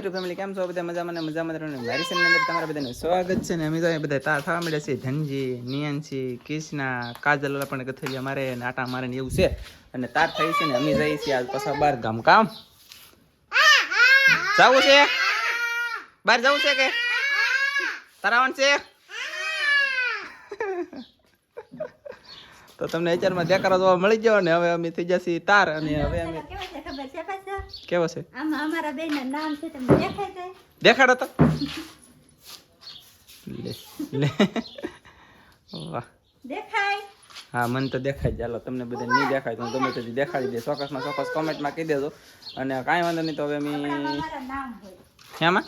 અમે તો જવું છે? બહાર જવું છે કે? તારાવણ છે? તો તમને અત્યારમાં દેખાડો મળી ગયો ને હવે અમે થઈ જશે તાર અને હવે અમે ખબર છે પાછા? કેવો છે? આમાં અમારા બેનના નામ છે તમને દેખાય છે દેખાડો તો. લે લે. વાહ. દેખાય? હા મને તો દેખાય ચાલો તમને બધા નહીં દેખાય તો તમે તેથી દેખાડી દે ચોક્કસમાં ચોક્કસ કોમેન્ટમાં કહી દેજો. અને કાંઈ વાંધો નહીં તો હવે અમારા શેમાં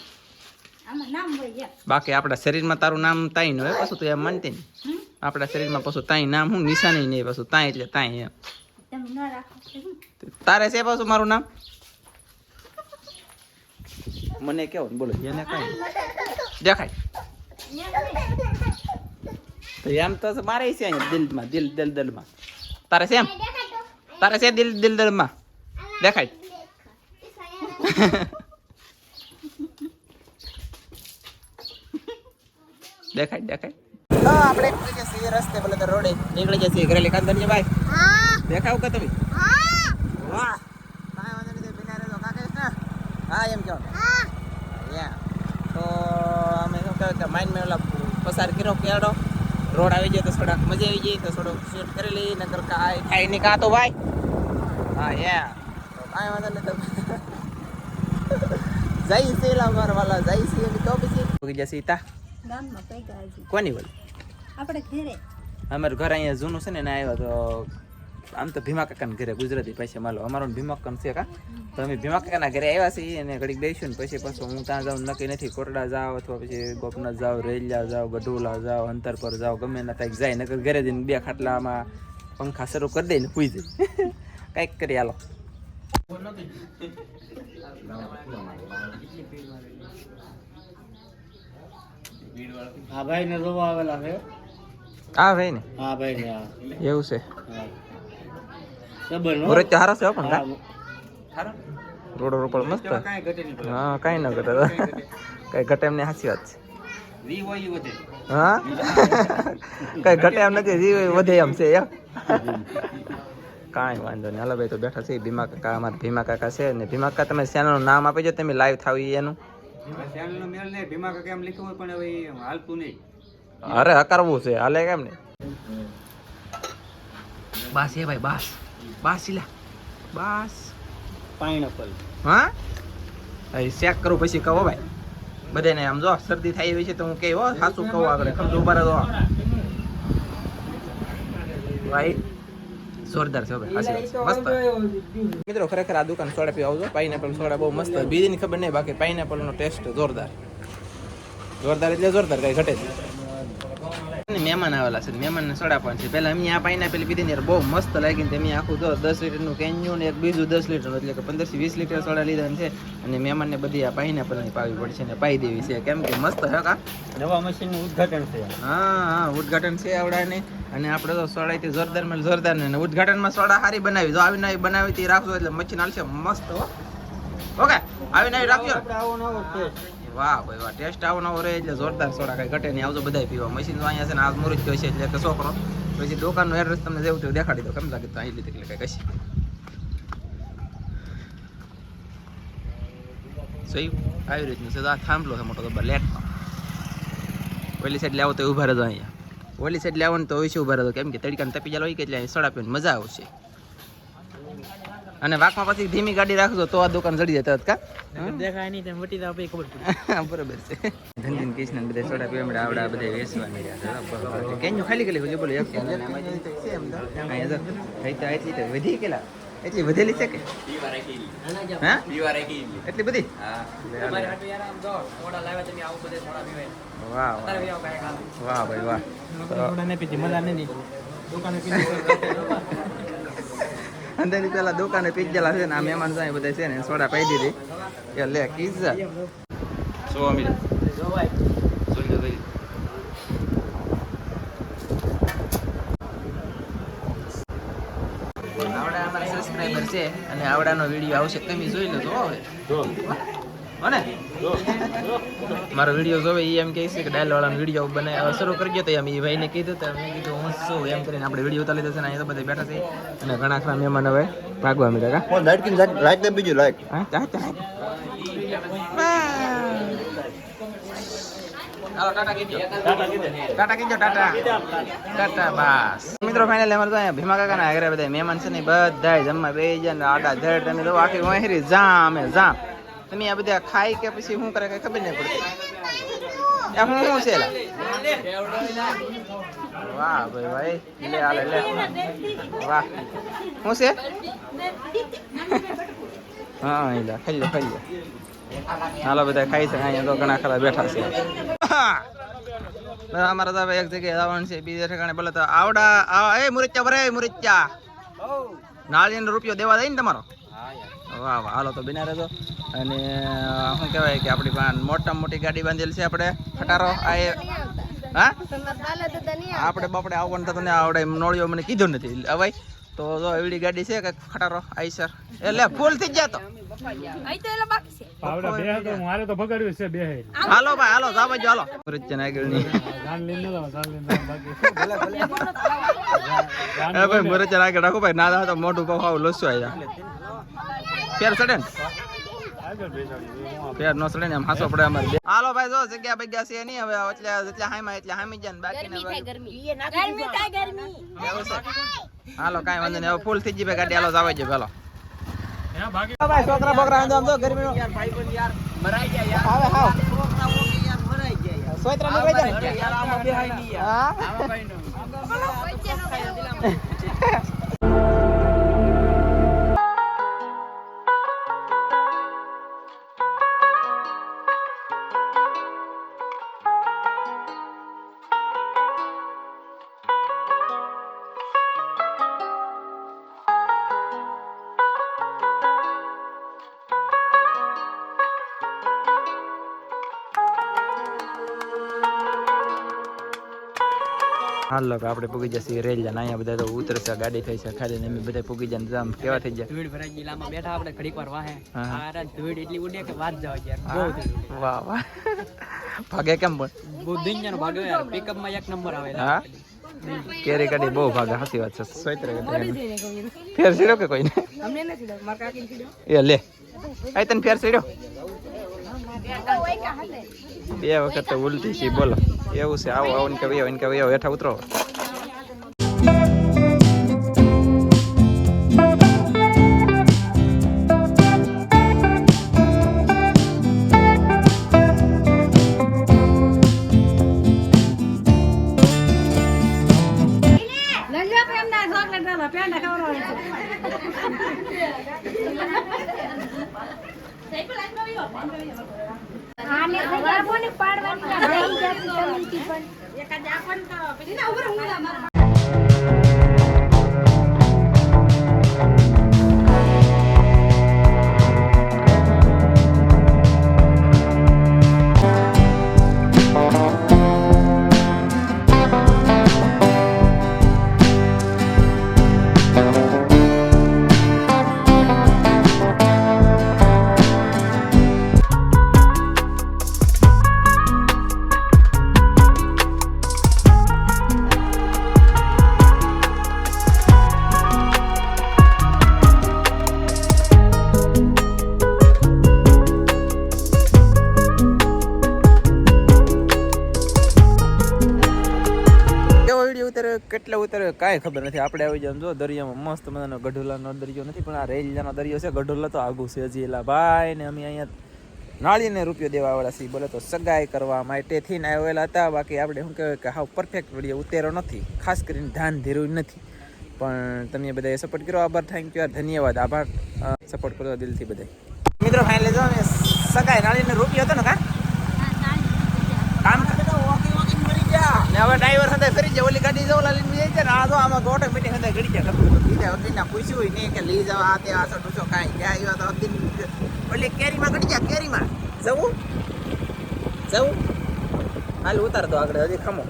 બાકી આપણા શરીરમાં તારું નામ તાઈ ન હોય પાછું તું એમ માનતી નહીં આપણા શરીરમાં પાછું તાઈ નામ હું નિશાની નહીં પાછું તાઈ એટલે તાઈ એમ. તમે ન રાખો તારે છે પાછું મારું નામ? મને કેવું બોલો. એને કઈ દેખાય. તો એમ તો મારે છે અહીંયા દિલમાં દિલ દિલ દિલમાં. તારે છે એમ? તારે છે દિલ દિલ દિલમાં? દેખાય. દેખાય દેખાય. આપણે રસ્તે બોલે તો રોડે. નીકળી જશે ઘરે ઘરેલી કાંદનજી ભાઈ. દેખાવ કે તમે? વાહ. કાંઈ વાંધો નહીં બિના રહેજો કાકેશ ને હા એમ કહો. યા. તો અમે શું કહેવાય કે માઇન્ડ મેં ઓલા પસાર કર્યો કેડો રોડ આવી જાય તો થોડાક મજા આવી જાય તો થોડુંક શૂટ કરી લઈ નગર કાંઈ થાય નહીં કાં તો ભાઈ. હા યા. તો કાંઈ વાંધો નહીં તો જઈ છે લા વાલા જઈ એની તો પછી ઉગી જશે તા ગામમાં કોની બોલ આપણે ઘરે. અમારું ઘર અહીંયા જૂનું છે ને એને આવ્યા તો આમ તો ભીમા કાકાના ઘરે ગુજરાતી પાસે માલો અમારો ભીમા કાકા છે કા? તો અમે ભીમા કાકાના ઘરે આવ્યા છીએ અને ઘડીક બેસીશું ને પછી પાછું હું ત્યાં જાઉં નક્કી નથી કોરડા જાવ અથવા પછી ગોપનાથ જાવ રેલિયા જાઓ ગઢોલા જાવ અંતર પર જાવ ગમે ના ત્યાં જાય નકર ઘરે જઈને બે ખાટલામાં પંખા શરૂ કરી દે ને સુઈ જાય. કંઈક કરી હાલો. હા ભાઈ ને જોવા આવેલા છે. આ ભાઈ ને? હા ભાઈ ને હા. એવું છે. હા. મુરત હારો છે પણ હારા? રોડ રોડ મસ્ત. કાંઈ ઘટે નહીં પડે. હા કાઈ ન ઘટે. કઈ ઘટે એમને સાચી વાત છે. વી હોય વધે. હા? કઈ ઘટે એમ નથી જીવ વધે એમ છે યાર કાંઈ વાંધો નહીં. હાલો ભાઈ તો બેઠા છે ભીમા કાકા અમારા ભીમા કાકા છે ને ભીમા કાકા તમે ચેનલનું નામ આપી દો તમે લાઈવ થાવ એનું. હવે મેલ ને ભીમા કાકા એમ લખ્યું હોય પણ હવે હાલતું નહીં. અરે હકારવું છે. હાલે કેમ ને બસ એ ભાઈ બાસ. બાસ ઇલા બાસ. પાઇનેપલ હા? અહીં ચેક કરું પછી કહો ભાઈ. બધાને આમ જો શરદી થાય એવી છે તો હું કહી હો સાચું કહું આગળ. સમજો ઊભા રહો ભાઈ જોરદાર છે ભાઈ છે. મસ્ત. મિત્રો ખરેખર આ દુકાન સોડા પીવા આવજો. પાઇનેપલ સોડા બહુ મસ્ત. બીજીની ખબર નહીં બાકી પાઇનેપલ ટેસ્ટ જોરદાર. જોરદાર એટલે જોરદાર કઈ ઘટે નહીં. મહેમાન આવેલા છે મહેમાન ને સોડા પણ છે. પેલા અમે આ પાઇનેપલ પીધી ને બહુ મસ્ત લાગી ને તેમ આખું જો દસ લીટરનું કેન્યુ ને એક બીજું દસ લીટરનું એટલે કે પંદરથી વીસ લીટર સોડા લીધા છે. અને મહેમાનને બધી આ પાઇનેપલની પાવી પડશે ને પાઈ દેવી છે. કેમ કે મસ્ત હે કા? નવા મશીનનું ઉદ્ઘાટન છે. હા હા ઉદઘાટન છે આવડાને. અને આપણે તો સોડા થી જોરદારમાં જોરદાર ને ઉદઘાટનમાં સોડા સારી બનાવી. જો આવી બનાવી તે રાખજો એટલે મચ્છી નાલશે મસ્ત હો. ઓકે આવી નાવી રાખજો. નવો વાહ, ભાઈ વાહ. ટેસ્ટ આવો નવો રહે એટલે જોરદાર સોડા કઈ ઘટે નહીં. આવજો બધા પીવા. મશીન તો અહીંયા છે ને આ મુરત કહે છે, એટલે કે છોકરો. પછી દુકાનનું એડ્રેસ તમને જેવું તેવું દેખાડી દો. કેમ લાગે તો અહીં લીધી એટલે કઈ કશી? જોયું આવી રીતનું છે. આ થાંભલો છે મોટો તો લેટમાં ઓલી સાઈડ લાવો તો ઊભા રહેજો અહીંયા. ઓલી સાઈડ લાવો ને તો ઓછી ઊભા રહેજો. કેમ કે તડકાને તપી જાય કે એટલે અહીં સોડા પીને મજા આવશે. અને વાકમાં પછી ધીમી ગાડી રાખજો તો આ દુકાન ચડી જાય તરત કા? દેખાય નહીં તેમ વટી તો ખબર પડે. બરોબર છે. ધનજીન કૃષ્ણ બધા સોડા પીવા આવડા બધા વેસવા મળ્યા કેન્યુ ખાલી ગયેલી હોય બોલો એક વધી કેલા એટલી વધેલી છે કે? હા? એટલી બધી? વાહ ભાઈ વાહ. તો ને પીધી મજા નહીં દુકાને અંદરની પેલા દુકાને પીજેલા છે ને આ મહેમાન સાહેબ બધા છે ને સોડા પાઈ દીધી. એ લે કીઝા સો જોઈ ભાઈ આવડા અમારા સબસ્ક્રાઇબર છે અને આવડાનો વીડિયો આવશે તમે જોઈ લો તો હવે. અને મારો વીડિયો જોવે એ એમ કહે છે કે ડાયલ વાળાનો વીડિયો બને હવે શરૂ કરી ગયો તો એમ એ ભાઈને કીધું તો મેં કીધું હું શું? એમ કરીને આપણે વીડિયો ઉતારી દેશે ને અહીંયા તો બધા બેઠા છે. અને ઘણા ખરા મહેમાન હવે ભાગવા મળ્યા કા? લાઈટ કિન લાઈટ દે બીજું લાઈટ. હા ચા ચા મિત્રો ફાઇનલ અમારે તો ભીમા કાકાના આગળ બધા મહેમાન છે ને બધા જમવા બે જણ આડા ધડ તમે તો આખી વહેરી જામ જામ. તમે આ બધા ખાઈ કે પછી શું કરે કઈ ખબર નહીં પડતી. હું શું છે? વાહ ભાઈ ભાઈ વાહ. શું છે? હા એલા ખાઈ લે ખાઈ લે. હાલો બધા ખાઈ છે, અહીંયા તો ઘણા ખરા બેઠા છે. અમારે તો એક જગ્યાએ જવાનું છે, બીજા ઠેકાણે બોલે તો આવડા એ મુરચ્ચા ભરે મુરચ્ચા નાળિયેરનો રૂપિયો દેવા જાય ને તમારો? વાહ વાહ. હાલો તો બિના રહેજો. અને શું કહેવાય કે આપણી પાસે મોટા મોટી ગાડી બાંધેલી છે આપણે? ખટારો? આ એ હા? આપણે બાપડે આવવાનું તો તને આવડે એમ નોળિયો મને કીધું નથી. અવાય તો જો એવડી ગાડી છે કે ખટારો? આઈસર એટલે ફૂલ થઈ જતો તો. આવડા બે તો મારે તો બગાડ્યું છે બે. હાલો ભાઈ હાલો જાવ જો હાલો. ના આગળની ભાઈ આગળ રાખો ભાઈ. ના ના તો મોઢું પખાવ લસ્સો આવ્યા ફેર ચડે ને? ફેર નો ચડે ને એમ હાસો પડે અમારે હાલો ભાઈ જો જગ્યા બગ્યા છે નહીં હવે એટલે એટલે હાઈમાં એટલે હામી જાય ને બાકી ગરમી થાય ગરમી. હાલો કાંઈ વાંધો નહીં હવે ફૂલ થઈ જી ભાઈ ગાડી હાલો જાવ જો પેલો ભાઈ છોકરા આમ આમ ગરમી આવે હાવ સોયત્રા નીકળી જાય હા? હાલો કે આપણે પૂગી જશે રેલ જાય અહીંયા બધા તો ઉતરશે ગાડી થઈ છે ખાલી ને અમે બધા પૂગી જાય કેવા થઈ જાય ધૂળ ભરાઈ ગયેલામાં બેઠા આપણે ઘડીક વાર વાહે. આ ધૂળ એટલી ઉડે કે વાત જાવ યાર બહુ વાહ વાહ. ભાગે કેમ પણ? બહુ દુનિયાનો ભાગે યાર. પિકઅપમાં એક નંબર આવે હા? કેરી કાઢી બહુ ભાગે સાચી વાત છે. સોયત્રે ફેર સીડો કે કોઈને? એ લે. આ તને ફેર સીડ્યો બે વખત તો ઉલટી છે, બોલો. એવું છે, આવો આવો ને કે વયો ને કે વયો હેઠા ઉતરો બાળકોને પાડવાની ઉતારે, કેટલા ઉતરે, કાંઈ ખબર નથી. આપણે આવી જાય જો, દરિયામાં મસ્ત મજાનો ગઢોલાનો દરિયો નથી, પણ આ રેલજાનો દરિયો છે, ગઢોલા તો આગું છે હજી એલા. ભાઈ ને અમે અહીંયા નાળીને રૂપિયો દેવાવાળા છીએ બોલે તો સગાઈ કરવા માટે થઈને આવેલા હતા. બાકી આપણે શું કહેવાય કે હાવ પરફેક્ટ વીડિયો ઉતેરો નથી, ખાસ કરીને ધ્યાન ધીરું નથી. પણ તમે બધાએ સપોર્ટ કર્યો, આભાર થેન્ક યુ ધન્યવાદ, આભાર. સપોર્ટ કરો દિલથી બધા મિત્રો ફાઇનલ જો સગાઈ, નાળીને રૂપિયો હતો ને કા કામ ને હવે ડ્રાઈવર સાથે ફરી જાય ઓલી ગાડી જો ઓલા લઈને જાય છે આ આમાં તો ઓટોમેટિક સાથે ગડી જાય. બીજા વકીલના પૂછ્યું નહીં કે લઈ જાવ આ તે આસો ટૂસો કાંઈ. ક્યાં આવ્યા તો ઓલી કેરીમાં ગડી જાય કેરીમાં. જવું? જવું? હાલ ઉતાર દો આગળ, હજી ખમો.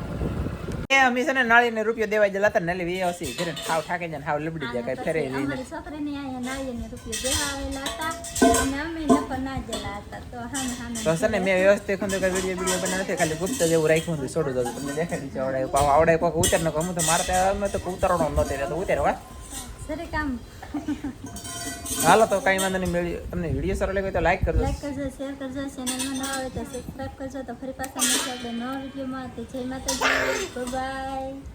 અમે છે ને નાળીને રૂપિયો દેવા ગયેલા તને ને એટલે હસી ઘરે હાવ ઠાકે જન હાવ લબડી જાય કઈ ફેરે લઈને અમારી છોકરીને અહીંયા નાળિયેરને રૂપિયા દેવા આવેલા હતા અને અમે નફો ના જલા હતા. તો સામે સામે તો છે ને મેં વ્યવસ્થિત ખુંદો કઈ વિડિયો વિડિયો બનાવ્યો નથી ખાલી ગુપ્ત જેવું રાખ્યું હતું છોડું દઉં તમને દેખાડી છે આવડે પાવ આવડે કોક ઉતર ન કહું તો મારે તો અમે તો ઉતરવાનો નહોતી તો ઉતરવા સરે કામ હાલો તો કઈ વાંધો નહીં મેળવી તમને વીડિયો સારો લાગ્યો તો લાઈક કરજો. લાઈક કરજો શેર કરજો ચેનલમાં નવા હોય તો સબસ્ક્રાઈબ કરજો તો ફરી પાછા મળશે આપણે નવા વિડીયોમાં. તો જય માતાજી બાય